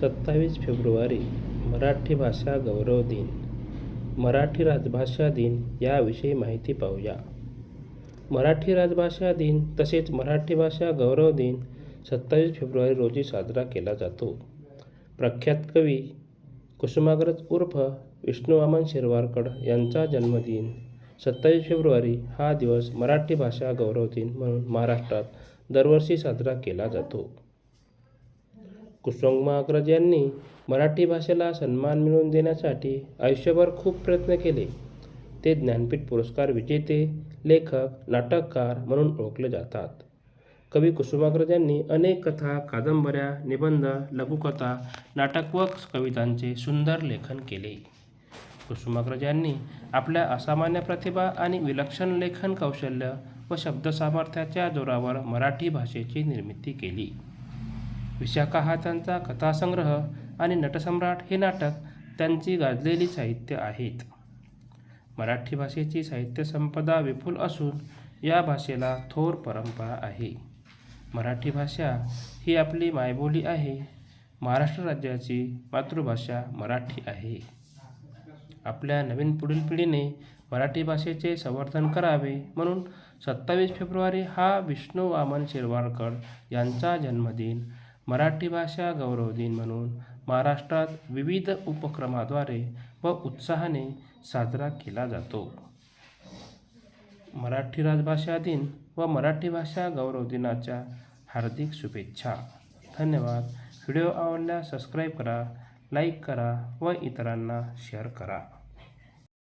सत्तावीस फेब्रुवारी मराठी भाषा गौरव दिन. मराठी राजभाषा दिन याविषयी माहिती पाहूया. मराठी राजभाषा दिन तसेच मराठी भाषा गौरव दिन सत्तावीस फेब्रुवारी रोजी साजरा केला जातो. प्रख्यात कवी कुसुमाग्रज उर्फ विष्णुवामन शिरवारकड यांचा जन्मदिन सत्तावीस फेब्रुवारी हा दिवस मराठी भाषा गौरव दिन म्हणून महाराष्ट्रात दरवर्षी साजरा केला जातो. कुसुमाग्रज यांनी मराठी भाषेला सन्मान मिळवून देण्यासाठी आयुष्यभर खूप प्रयत्न केले. ते ज्ञानपीठ पुरस्कार विजेते लेखक नाटककार म्हणून ओळखले जातात. कवी कुसुमाग्रज यांनी अनेक कथा कादंबऱ्या निबंध लघुकथा नाटक व कवितांचे सुंदर लेखन केले. कुसुमाग्रज यांनी आपल्या असामान्य प्रतिभा आणि विलक्षण लेखन कौशल्य व शब्दसामर्थ्याच्या जोरावर मराठी भाषेची निर्मिती केली. विशाखा हा त्यांचा कथासंग्रह आणि नटसम्राट हे नाटक त्यांची गाजलेली साहित्य आहेत. मराठी भाषेची साहित्य संपदा विपुल असून या भाषेला थोर परंपरा आहे. मराठी भाषा ही आपली मायबोली आहे. महाराष्ट्र राज्याची मातृभाषा मराठी आहे. आपल्या नवीन पुढील पिढीने मराठी भाषेचे संवर्धन करावे म्हणून सत्तावीस फेब्रुवारी हा विष्णू वामन शिरवाडकर यांचा जन्मदिन मराठी भाषा गौरव दिन म्हणून महाराष्ट्रात विविध उपक्रमाद्वारे व उत्साहाने साजरा केला जातो. मराठी राजभाषा दिन व मराठी भाषा गौरव दिनाच्या हार्दिक शुभेच्छा. धन्यवाद. व्हिडिओ आवडल्यास सबस्क्राईब करा लाईक करा व इतरांना शेअर करा.